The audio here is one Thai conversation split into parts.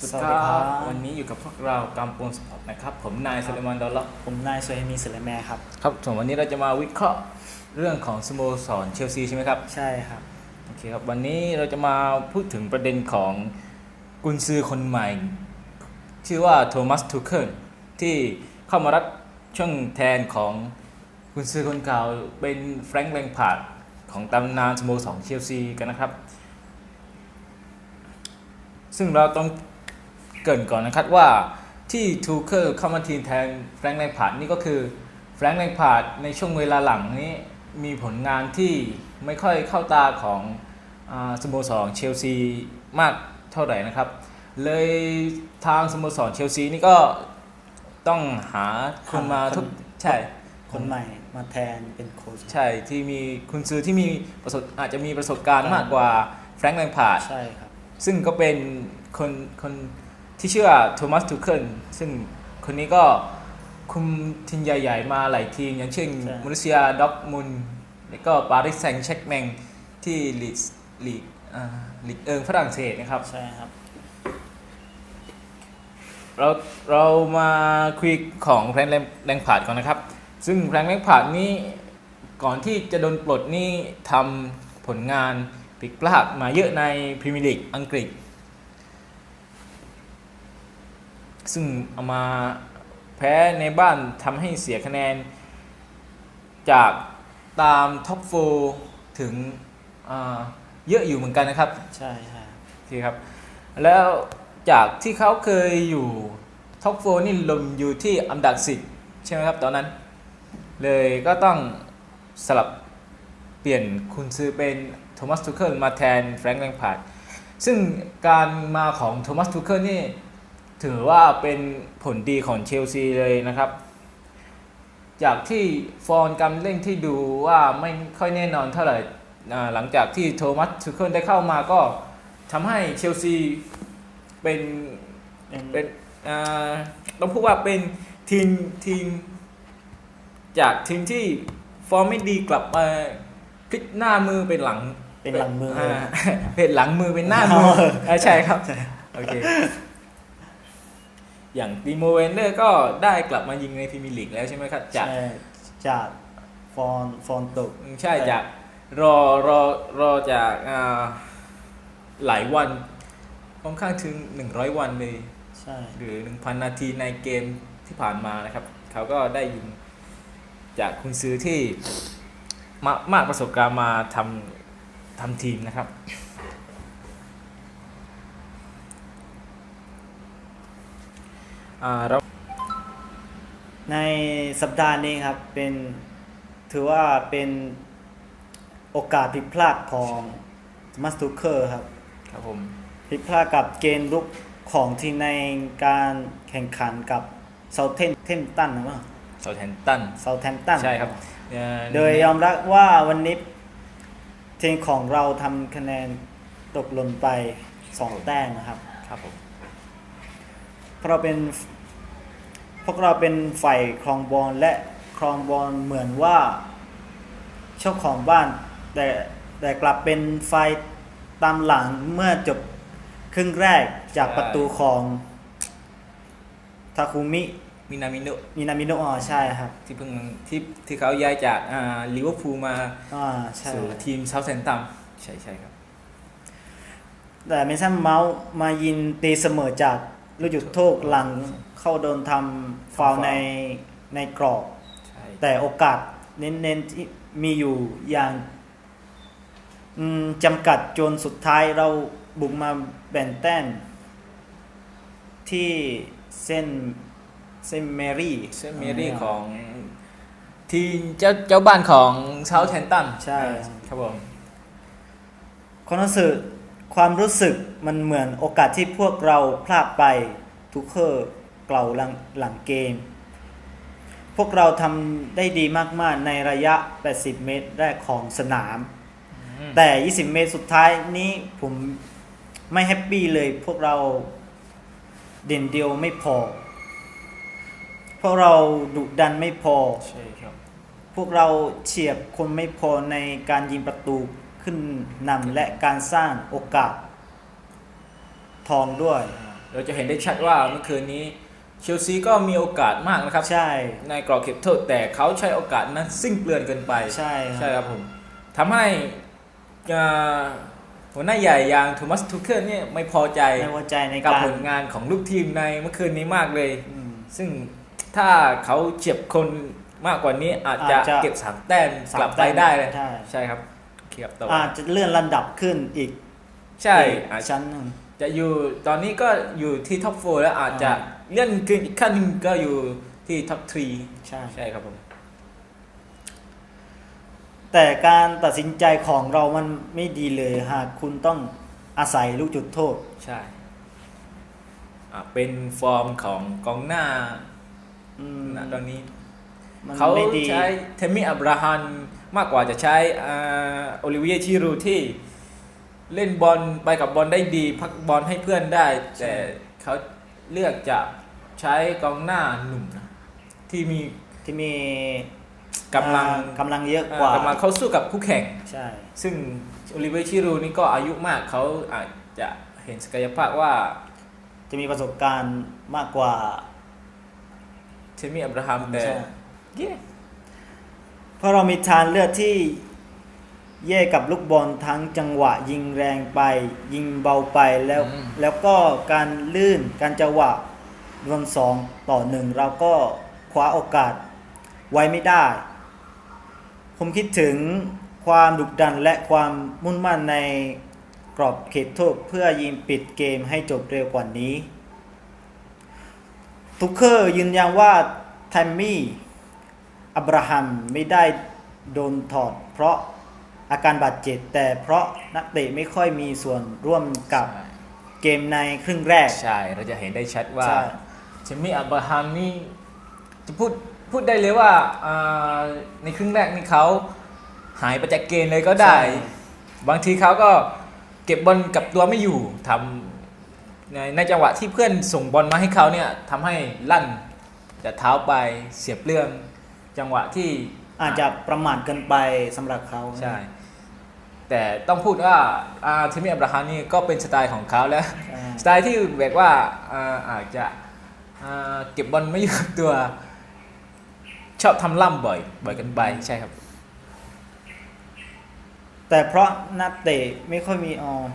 สวัสดีครับ วันนี้อยู่กับพวกเรากำปงสปอร์ตนะครับ ผมนายสุลมานดอลล็อกผมนายโซเฮมีเซเลแมครับ ครับส่วนวันนี้เราจะมาวิเคราะห์เรื่องของสโมสรเชลซีใช่ไหมครับ ใช่ครับโอเคครับ วันนี้เราจะมาพูดถึงประเด็นของกุนซือคนใหม่ ชื่อว่าโทมัสทูเคิลที่เข้ามารับช่วงแทนของกุนซือคนเก่าเป็นแฟรงค์แลงพาร์ดของตำนานสโมสรเชลซีกันนะครับ ซึ่งเราต้อง เกรินก่อนนะครับว่าที่ทูเคิลเข้ามาทีมแทนแฟรงค์แลงพาร์ดนี่ก็คือแฟรงค์แลงพาร์ดในช่วงเวลาหลังนี้มีผลงานที่ไม่ค่อยเข้าตาของอาสโมสรเชลซีมากเท่าไหร่นะครับ เลยทางสโมสรเชลซีนี่ก็ต้องหาคนมาทุกใช่คนใหม่มาแทนเป็นโค้ชใช่ที่มีคุณซื้อที่มีประสบอาจจะมีประสบการณ์มากกว่าแฟรงค์แลงพาร์ดใช่ครับซึ่งก็เป็นคนคน ที่ชื่อว่าโทมัสทูเคิลซึ่งคนนี้ก็คุมทีมใหญ่ ๆ มาหลายทีม อย่างเช่นใช่มูริเซียด็อกมุนแล้วก็ปาริสแซงต์แชกแมงที่ลีกลีกอ่าลีกเอิงฝรั่งเศสนะครับ ใช่ครับ เราเรามาคุยของแฟรงค์แรงผาดก่อนนะครับ ซึ่งแฟรงค์แรงผาดนี่ก่อนที่จะโดนปลดนี่ทำผลงานผิดพลาดมาเยอะในพรีเมียร์ลีกอังกฤษ ซึ่งเอามาแพ้ในบ้านทำให้เสียคะแนน จากตามท็อปโฟถึงอ่าเยอะอยู่เหมือนกันนะครับ ใช่ครับโอเคครับ แล้วจากที่เขาเคยอยู่ท็อปโฟนี่ลงอยู่ที่อันดับสิบใช่ไหมครับตอนนั้น เลยก็ต้องสลับเปลี่ยนคุณซื้อเป็นโทมัสทูเคิลมาแทนแฟรงค์แลงพาร์ดซึ่งการมาของโทมัสทูเคิลนี่ ถือว่าเป็นผลดีของเชลซีเลยนะครับ จากที่ฟอร์มการเล่นที่ดูว่าไม่ค่อยแน่นอนเท่าไหร่อ่าหลังจากที่โทมัสทูเคิลได้เข้ามาก็ทำให้เชลซีเป็นเป็นเป็นอ่าต้องพูดว่าเป็นทีมทีมจากทีมที่ฟอร์มไม่ดีกลับมาพลิกหน้ามือเป็นหลังเป็นหลังมืออ่าเป็นหลังมือเป็นหน้ามืออ่าใช่ครับโอเค อย่างติโมเวนเดอร์ก็ได้กลับมายิงในพรีเมียร์ลีกแล้วใช่ไหมครับจากใช่จากฟอนฟอนตกใช่จากรอรอรอจากอ่าหลายวันค่อนข้างถึง100วันเลยใช่หรือ1,000นาทีในเกมที่ผ่านมานะครับ เขาก็ได้ยิงจากคุณซื้อที่มามากประสบการณ์มาทำทำทีมนะครับ อ่าเราในสัปดาห์นี้ครับเป็นถือว่าเป็นโอกาสผิดพลาดของมัสตูเคอร์ครับครับผมผิดพลาดกับเกณฑ์ลุกของทีมในการแข่งขันกับเซาเทนเทนตันนะมั้งเซาแทนตันเซาแทมตันใช่ครับเอ่อโดยยอมรับว่าวันนี้ทีมของเราทำคะแนนตกหล่นไปสองแต้มนะครับครับผมเพราะเราเป็นพวกเราเป็นฝ่ายครองบอลและครองบอลเหมือนว่าเจ้าของบ้าน แต่แต่กลับเป็นฝ่ายตามหลังเมื่อจบครึ่งแรกจากประตูของทาคุมิมินามิโนะมินามิโนะอ๋อใช่ครับ ที่เพิ่งที่ที่เขาย้ายจากอ่าลิเวอร์พูลมาอ่าใช่สู่ทีมเซาแทนตันใช่ใช่ครับ แต่เมสันเมาส์มายินตีเสมอจาก ลูกจุดโทษหลังเข้าโดนทำฟาวล์ในในกรอบใช่แต่โอกาสเน้นๆที่มีอยู่อย่างอืมจำกัดจนสุดท้ายเราบุกมาแบ่งแต้มที่เส้นเส้นเมรี่เซนเมรี่ของทีมเจ้าเจ้าบ้านของเซาแทนตันใช่ครับผมความรู้สึก ความรู้สึกมันเหมือนโอกาสที่พวกเราพลาดไปทุกเคอร์กล่าวหลังหลังเกม พวกเราทำได้ดีมาก ๆ ในระยะ 80 เมตรแรกของสนาม แต่ 20 เมตรสุดท้ายนี้ผมไม่แฮปปี้เลย พวกเราเด่นเดียวไม่พอ พวกเราดุดันไม่พอ ใช่ครับ พวกเราเฉียบคนไม่พอในการยิงประตู ขึ้นนำและการสร้างโอกาสทองด้วยอ่าเราจะเห็นได้ชัดว่าเมื่อคืนนี้เชลซีก็มีโอกาสมากนะครับ ใช่ ในกรอบเขตโทษแต่เขาใช้โอกาสนั้นสิ้นเปลืองเกินไป ใช่ใช่ครับผมทำให้เอ่อหัวหน้าใหญ่อย่างโทมัสทูเคิลเนี่ยไม่พอใจในหัวใจในกับการผลงานของลูกทีมในเมื่อคืนนี้มากเลยอืมซึ่งถ้าเขาเจ็บคนมากกว่านี้อาจจะอาจจะเก็บสามแต้มสามกลับไปแต้มได้เลยใช่ใช่ครับ เคียบต่ออาจจะเลื่อนระดับขึ้นอีก ใช่อีกอาจจะชั้นหนึ่ง จะอยู่ตอนนี้ก็อยู่ที่ท็อปโฟแล้วอาจจะอ่า เลื่อนขึ้นอีกขั้นหนึงก็อยู่ที่ท็อปทรีใช่ ใช่ครับผม แต่การตัดสินใจของเรามันไม่ดีเลยหากคุณต้องอาศัยลูกจุดโทษ ใช่อะเป็นฟอร์มของกองหน้าอืม ณตอนนี้ มันเขาไม่ดีใช้เทมมี่อับราฮัมมากกว่าจะใช้อ่าโอลิเวียชิรูที่ เล่นบอลไปกับบอลได้ดี พักบอลให้เพื่อนได้ แต่เขาเลือกจะใช้กองหน้าหนุ่มนะที่มีที่มีกำลังอ่ากำลังเยอะอ่ากว่ากำลังเข้าสู้กับคู่แข่ง ใช่ ซึ่งโอลิเวียชิรูนี่ก็อายุมากเขาอาจจะเห็นศักยภาพว่า จะมีประสบการณ์มากกว่าเทมมี่อับราฮัมแต่ใช่ เย้เพราะเรามีทางเลือกที่แย่กับลูกบอลทั้งจังหวะ ยิงแรงไป ยิงเบาไปแล้วแล้วก็การลื่นการจังหวะรวมสองต่อหนึ่งเราก็คว้าโอกาสไว้ไม่ได้ ผมคิดถึงความดุดันและความมุ่นมั่นในกรอบเขตโทษเพื่อยิงปิดเกมให้จบเร็วกว่านี้ ทุกเคอร์ยืนยันว่าแทมมี่ อับราฮัมไม่ได้โดนถอด เพราะอาการบาดเจ็บแต่เพราะนักเตะไม่ค่อยมีส่วนร่วมกับเกมในครึ่งแรก ใช่ เราจะเห็นได้ชัดว่าใช่เทมมี่อับราฮัมนี่จะพูดพูดได้เลยว่าอ่าในครึ่งแรกนี่เขาหายไปจากเกมเลยก็ได้บางทีเขาก็เก็บบอลกับตัวไม่อยู่ทำในในจังหวะที่เพื่อนส่งบอลมาให้เขาเนี่ยทำให้ลั่นจะเท้าไปเสียเปลือง จังหวะที่อาจจะประมาทเกินไปสำหรับเขาใช่ แต่ต้องพูดว่าเทมมี่อับราฮัมนี่ก็เป็นสไตล์ของเขาแล้วใช่สไตล์ที่แบบว่าอ่าอาจจะอ่าเก็บบอลไม่อยู่กับตัว ชอบทำล่ำบ่อย บ่อยกันไปใช่ครับ แต่เพราะนักเตะไม่ค่อยมีออม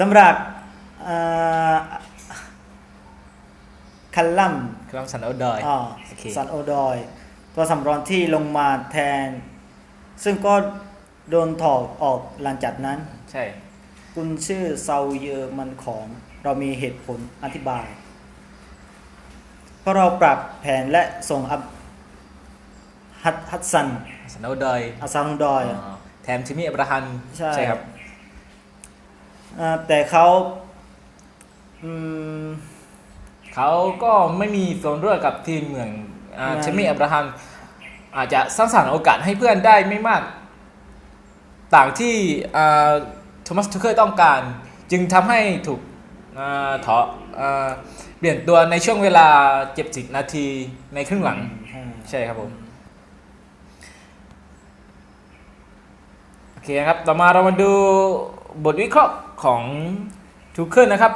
สำหรับอ่า คัลลัมครับสันโอดอยอ่าโอเคซันโอดอย ตัวสำรองที่ลงมาแทน ซึ่งก็โดนถอดออกหลังจากนั้น ใช่ คุณชื่อเซาเยอร์มันของเรามีเหตุผลอธิบาย เพราะเราปรับแผนและส่งอับฮัตฮัตซันสันโอดอยอาซาฮุดอย อ๋อแถมเทมมี่อับราฮัมใช่ ครับ อ่าแต่เขาอืม เขาก็ไม่มีส่วนร่วมกับทีมเหมือนอ่าไม่เทมมี่อับราฮัมอาจจะสร้างสรรค์โอกาสให้เพื่อนได้ไม่มาก ต่างที่โทมัสทูเคิลต้องการ จึงทำให้ถูกอ่าถออ่าเปลี่ยนตัวในช่วงเวลาเจ็บสิบนาทีในครึ่งหลัง ใช่ครับผม โอเคครับ ต่อมาเรามาดูบทวิเคราะห์ของทูเคิลนะครับ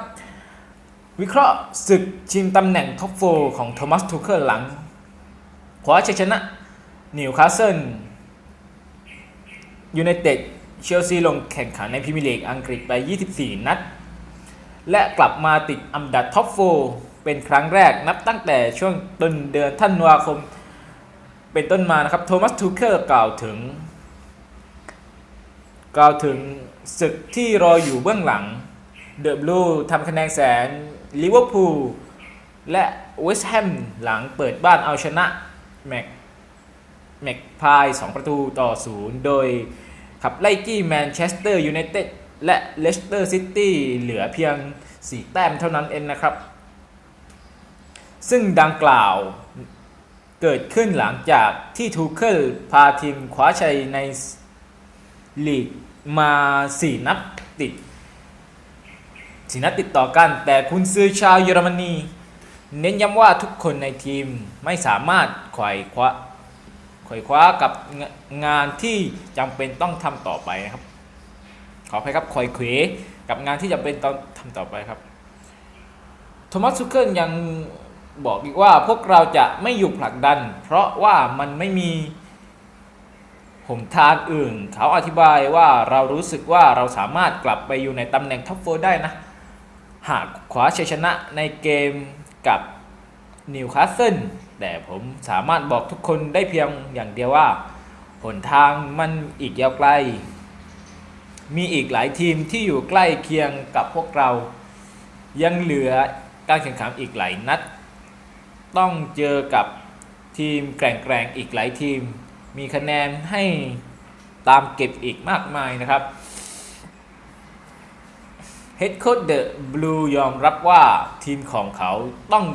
วิเคราะห์ศึกชิงตำแหน่งท็อปโฟของโทมัสทูเคิลหลังคว้าชัยชนะนิวคาสเซิลยูไนเต็ดเชลซีลงแข่งขันในพรีเมียร์ลีกอังกฤษไป 24 นัด และกลับมาติดอันดับท็อปโฟเป็นครั้งแรกนับตั้งแต่ช่วงต้นเดือนธันวาคม เป็นต้นมานะครับโทมัสทูเคิลกล่าวถึง กล่าวถึงศึกที่รออยู่เบื้องหลังเดอะบลูทำคะแนนแสน ลิเวอร์พูลและเวสต์แฮมหลังเปิดบ้านเอาชนะแม็กแม็กพาย 2 ประตูต่อศูนย์โดยขับไล่จี้แมนเชสเตอร์ยูไนเต็ดและเลสเตอร์ซิตี้เหลือเพียง 4 แต้มเท่านั้นเองนะครับ ซึ่งดังกล่าวเกิดขึ้นหลังจากที่ทูเคิลพาทีมคว้าชัยในลีกมา 4 นัดติด สีนัดติดต่อกันแต่คุณซื้อชาวเยอรมนี เน้นย้ำว่าทุกคนในทีมไม่สามารถไขว่คว้าไขว่คว้ากับงงานที่จำเป็นต้องทำต่อไปนะครับ ขออภัยครับไขว่เขวกับงานที่จำเป็นต้องทำต่อไปครับโทมัสซูเคิลยังบอกอีกว่าพวกเราจะไม่หยุดผลักดัน เพราะว่ามันไม่มีหนทางอื่น เขาอธิบายว่าเรารู้สึกว่าเราสามารถกลับไปอยู่ในตำแหน่งท็อปโฟได้นะ หากคว้าชัยชนะในเกมกับนิวคาสเซิลแต่ผมสามารถบอกทุกคนได้เพียงอย่างเดียวว่า หนทางมันอีกยาวไกล มีอีกหลายทีมที่อยู่ใกล้เคียงกับพวกเรา ยังเหลือการแข่งขันอีกหลายนัด ต้องเจอกับทีมแกร่งๆอีกหลายทีม มีคะแนนให้ตามเก็บอีกมากมายนะครับ เฮดโค้ชเดอะบลูยอมรับว่าทีมของเขาต้อง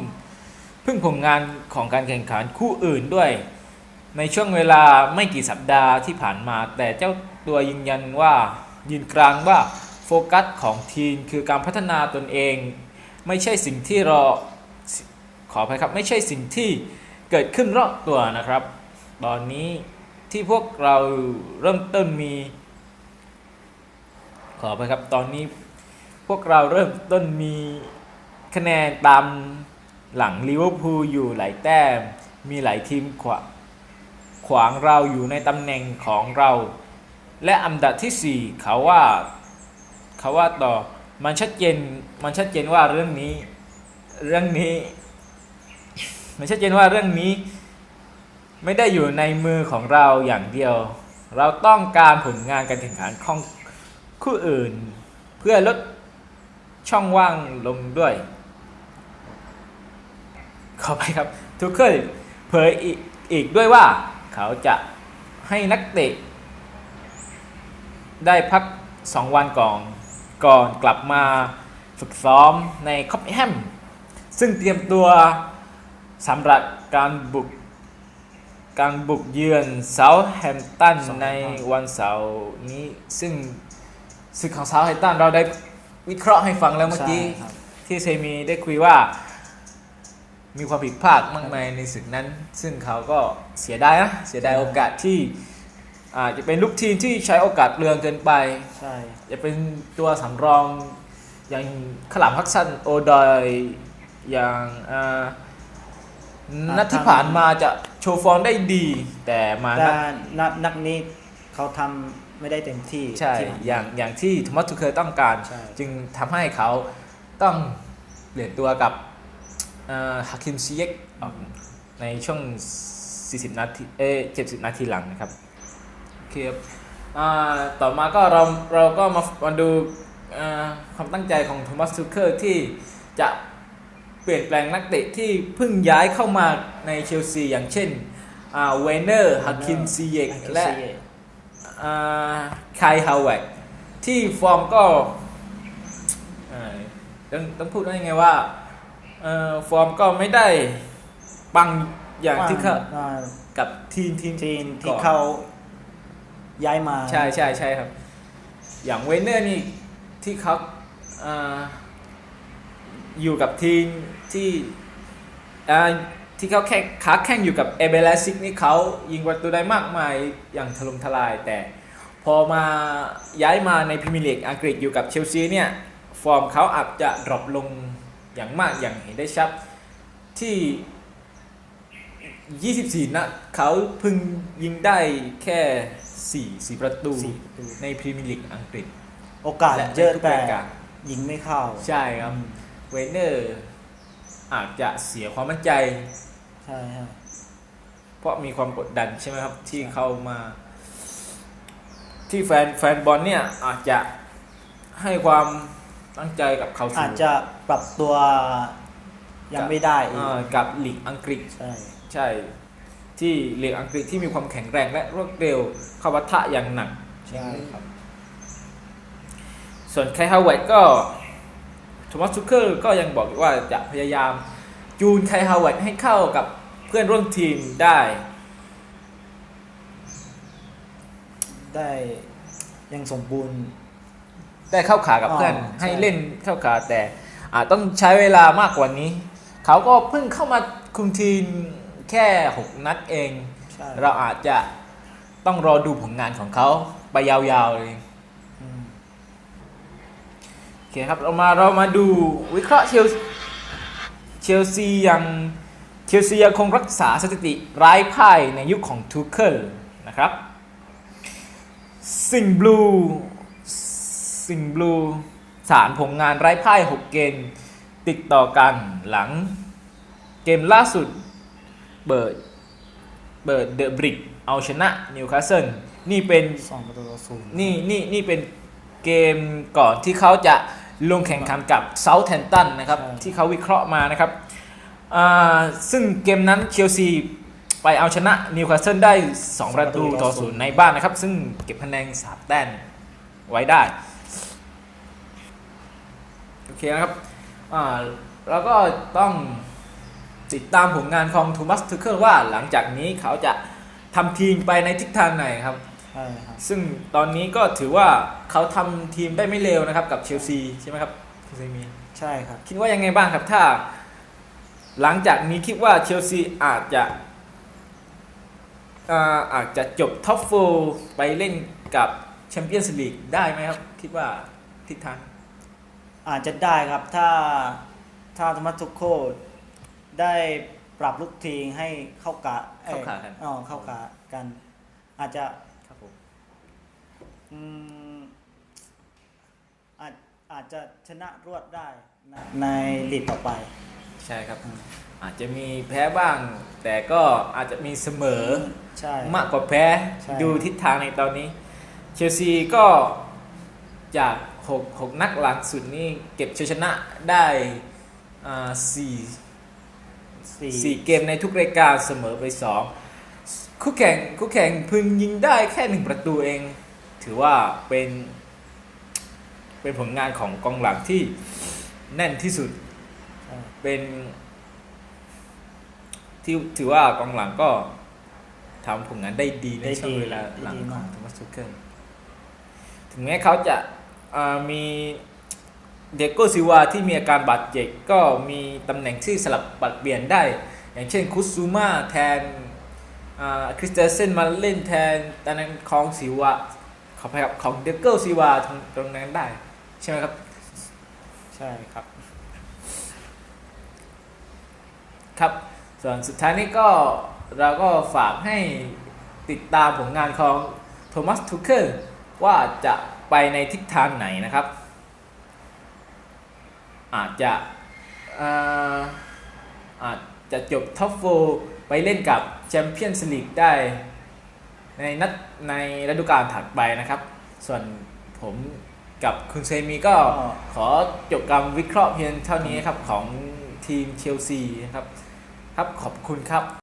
พึ่งผลงานของการแข่งขันคู่อื่นด้วย ในช่วงเวลาไม่กี่สัปดาห์ที่ผ่านมา แต่เจ้าตัวยืนยันว่ายืนกลางว่าโฟกัสของทีมคือการพัฒนาตนเอง ไม่ใช่สิ่งที่รอขออภัยครับ ไม่ใช่สิ่งที่เกิดขึ้นรอบตัวนะครับ ตอนนี้ที่พวกเราเริ่มต้นมี ขออภัยครับตอนนี้ วกเราเริ่มต้นมีคะแนนตามหลังลิเวอร์พูลอยู่หลายแต้ม มีหลายทีมขวาขวางเราอยู่ในตำแหน่งของเรา และอันดับที่ 4 เขาว่าเขาว่าต่อมันชัดเจนมันชัดเจนว่าเรื่องนี้เรื่องนี้มันชัดเจนว่าเรื่องนี้ ไม่ได้อยู่ในมือของเราอย่างเดียว เราต้องการผลงานการแข่งขันของคู่อื่น เพื่อลด ช่องว่างลงด้วย ขอไปครับทุกเคยเผยอีกอีกด้วยว่าเขาจะให้นักเตะ ได้พัก 2 วันก่อนก่อนกลับมาฝึกซ้อมในคอปแฮมซึ่งเตรียมตัวสำหรับการบุกการบุกเยือนเซาท์แฮมตันในวันเสาร์นี้ ซึ่งศึกของเซาท์แฮมตันเราได้ วิเคราะห์ให้ฟังแล้วเมื่อกี้ ใช่ครับ ที่เซมีได้คุยว่า มีความผิดพลาดมากมายในศึกนั้น ซึ่งเขาก็เสียดายนะเสียดายโอกาสที่อาจจะเป็นลูกทีมที่ใช้โอกาสเปลืองเกินไป ใช่ จะเป็นตัวสำรองอย่างขลามฮักซันโอดอยอย่างอ่านัดที่ผ่านมาจะโชว์ฟอร์มได้ดี แต่มาแต่นัดนักนักนี้เขาทำ ไม่ได้เต็มที่ใช่ที่ผ่นมอย่างอย่างที่โทมัสทูเคยต้องการใช่จึงทำให้เขาต้องเปลี่ยนตัวกับฮักคิมซิเยกออกในช่วง 40 นาทีเอ้70 นาทีหลังนะครับโอเคครับอ่าต่อมาก็เราเราก็มามาดูอ่าความตั้งใจของโทมัสทูเคอร์ที่จะเปลี่ยนแปลงนักเตะที่เพิ่งย้ายเข้ามาในเชลซีอย่างเช่นเวนเนอร์ฮักคิมซิเยกฮักคิมและซิเยก คายฮาวเวกที่ฟอร์มก็เอ่อต้องต้องพูดว่ายังไงว่าเอ่อฟอร์มก็ไม่ได้ปังอย่างที่เขาอ่ากับทีมทีมทีมที่ก่อนเขาย้ายมาใช่ใช่ใช่ครับ อย่างเวนเนอร์นี่ที่เขาเอ่ออยู่กับทีมที่อ่า ที่เขาแข่งขาแข่งอยู่กับเอเบลซิกนี่เขายิงประตูได้มากมายอย่างถล่มทลาย แต่พอมาย้ายมาในพรีเมียร์ลีกอังกฤษอยู่กับเชลซีเนี่ย ฟอร์มเขาอาจจะดรอปลงอย่างมากอย่างเห็นได้ชัดที่ 24นัดเขาเพึงยิงได้แค่ 4 4ประตูสี่ประตูในพรีเมียร์ลีกอังกฤษ โอกาสและเยอะในทุกแต่รายการยิงไม่เข้า ใช่ครับอืมเวนเนอร์ อาจจะเสียความมั่นใจ ใช่ใช่เพราะมีความกดดันใช่ไหมครับที่เข้ามา ที่แฟนแฟนบอลเนี่ยอาจจะให้ความตั้งใจกับเขาสูงอาจจะปรับตัวยังไม่ได้อีกอ่ากับลีกอังกฤษใช่ใช่ ที่ลีกอังกฤษที่มีความแข็งแรงและรวดเร็วเข้าวัฏะอย่างหนัก ใช่ครับ ส่วนไคฮาวเวตก็โทมัสทูเคิลก็ยังบอกอีกว่าจะพยายามจูนไคฮาวเวตให้เข้ากับเพื่อนร่วมทีมได้ ได้ยังสมบูรณ์ ได้เข้าขากับเพื่อน อ๋อใช่ ให้เล่นเข้าขาแต่อาจต้องใช้เวลามากกว่านี้ เขาก็เพิ่งเข้ามาคุมทีมแค่ 6 นัดเอง ใช่ เราอาจจะต้องรอดูผลงานของเขาไปยาวๆเลยอืมโอ เคครับเรามาเรามาดูวิเคราะห์เชลเชลซียังเชลซียังคงรักษาสถิติร้ายพ่ายในยุคของทูเคิลนะครับ สิงห์บลูสิงห์บลูสารผลงานไร้พ่าย 6 เกมติดต่อกันหลังเกมล่าสุดเบิร์ดเบิร์ดเดอะบริกเอาชนะนิวคาสเซิลนี่เป็นสองประตูต่อศูนย์นี่นี่นี่เป็นเกมก่อนที่เขาจะ ลงแข่งขันกับเซาท์แทนตันนะครับที่เขาวิเคราะห์มานะครับอ่าซึ่งเกมนั้นเชลซีไปเอาชนะนิวคาสเซิลได้ 2 ประตูต่อศูนย์ในบ้านนะครับ ซึ่งเก็บคะแนนสามแต้มไว้ได้ โอเคนะครับอ่าแล้วก็ต้องติดตามผลงานของโทมัสทูเคิลว่าหลังจากนี้เขาจะทำทีมไปในทิศทางไหนครับ ใช่ครับ ซึ่งตอนนี้ก็ถือว่าเขาทำทีมได้ไม่เลวนะครับ กับเชลซีใช่ไหมครับคุณเซมี ใช่ครับ คิดว่ายังไงบ้างครับถ้า หลังจากนี้คิดว่าเชลซีอาจจะอ่าอาจจะจบท็อปโฟไปเล่นกับแชมเปี้ยนส์ลีกได้ไหมครับ คิดว่าทิศทาง อาจจะได้ครับถ้าถ้าธรรมทุกโคได้ปรับลูกทีมให้เข้ากะอ้ยเข้าขากัน อ๋อเข้ากะกัน อาจจะครับผม อืมอาจอาจจะชนะรวดได้นะในลีกต่อไป ใช่ครับอืมอาจจะมีแพ้บ้าง แต่ก็อาจจะมีเสมอใช่มากกว่าแพ้ใช่ดูทิศทางในตอนนี้ เชลซีก็จาก6 6นัดหลังสุดนี่เก็บชัยชนะได้อ่าสี่สี่สี่เกมในทุกรายการเสมอไปสองคู่แข่งคู่แข่งเพึงยิงได้แค่หนึ่งประตูเอง ถือว่าเป็น เป็นผลงานของกองหลังที่แน่นที่สุด เป็น ที่ถือว่ากองหลังก็ทำผลงานได้ดีในช่วงเวลาหลังของโทมัสทูเคิลถึงแม้เขาจะอ่ามีเดโกซิวาที่มีอาการบาดเจ็บก็มีตำแหน่งที่สลับปัดเปลี่ยนได้ อย่างเช่นคุซูมาแทนคริสเตเซนมาเล่นแทนตำแหน่งของซิวา ขออภัยครับของเดโกซิวาตรงตรงนั้นได้ ใช่ไหมครับ ใช่ครับ ครับ ส่วนสุดท้ายนี้ก็เราก็ฝากให้ติดตามผลงานของโทมัสทูเคิลว่าจะไปในทิศทางไหนนะครับ อาจจะเอ่ออาจจะจบท็อปโฟไปเล่นกับแชมเปี้ยนส์ลีกได้ ในนัดในฤดูกาลถัดไปนะครับ ส่วนผมกับคุณเซมีก็ก็ขอจบการวิเคราะห์เพียงเท่านี้ครับของทีมเชลซีนะครับ ครับขอบคุณครับ